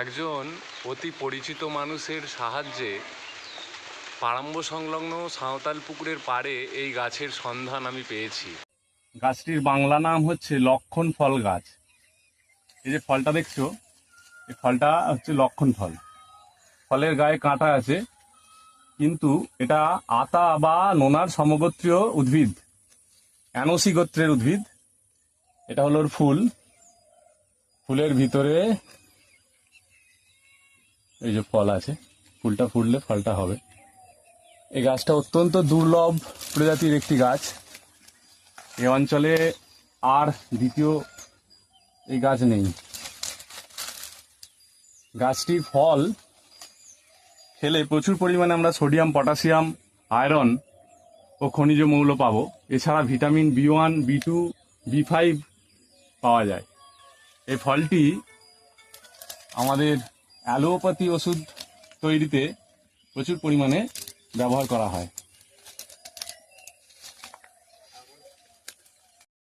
একজন অতি পরিচিত মানুষের সাহায্যে পাড়াম্ব সংলগ্ন সাঁওতাল পুকুরের পাড়ে এই গাছের সন্ধান আমি পেয়েছি। গাছটির বাংলা নাম হচ্ছে লক্ষণ ফল গাছ। এই যে ফলটা দেখছ, এই ফলটা হচ্ছে লক্ষণ ফল। ফলের গায়ে কাঁটা আছে, কিন্তু এটা আতা বা নোনার সমগোত্রীয় উদ্ভিদ, অ্যানোসি গোত্রের উদ্ভিদ। এটা হলো ফুল। ফুলের ভিতরে এই যে ফল আছে, ফুলটা ফুললে ফলটা হবে। এই গাছটা অত্যন্ত দুর্লভ প্রজাতির একটি গাছ। এই অঞ্চলে আর দ্বিতীয় এই গাছ নেই। গাছটির ফল খেলে প্রচুর পরিমাণে আমরা সোডিয়াম, পটাশিয়াম, আয়রন ও খনিজ মৌল পাবো। এছাড়া vitamin B one, B two, B five পাওয়া যায়। এই ফলটি আমাদের অ্যালোপ্যাথি ওষুধ তৈরিতে প্রচুর পরিমাণে ব্যবহার করা হয়।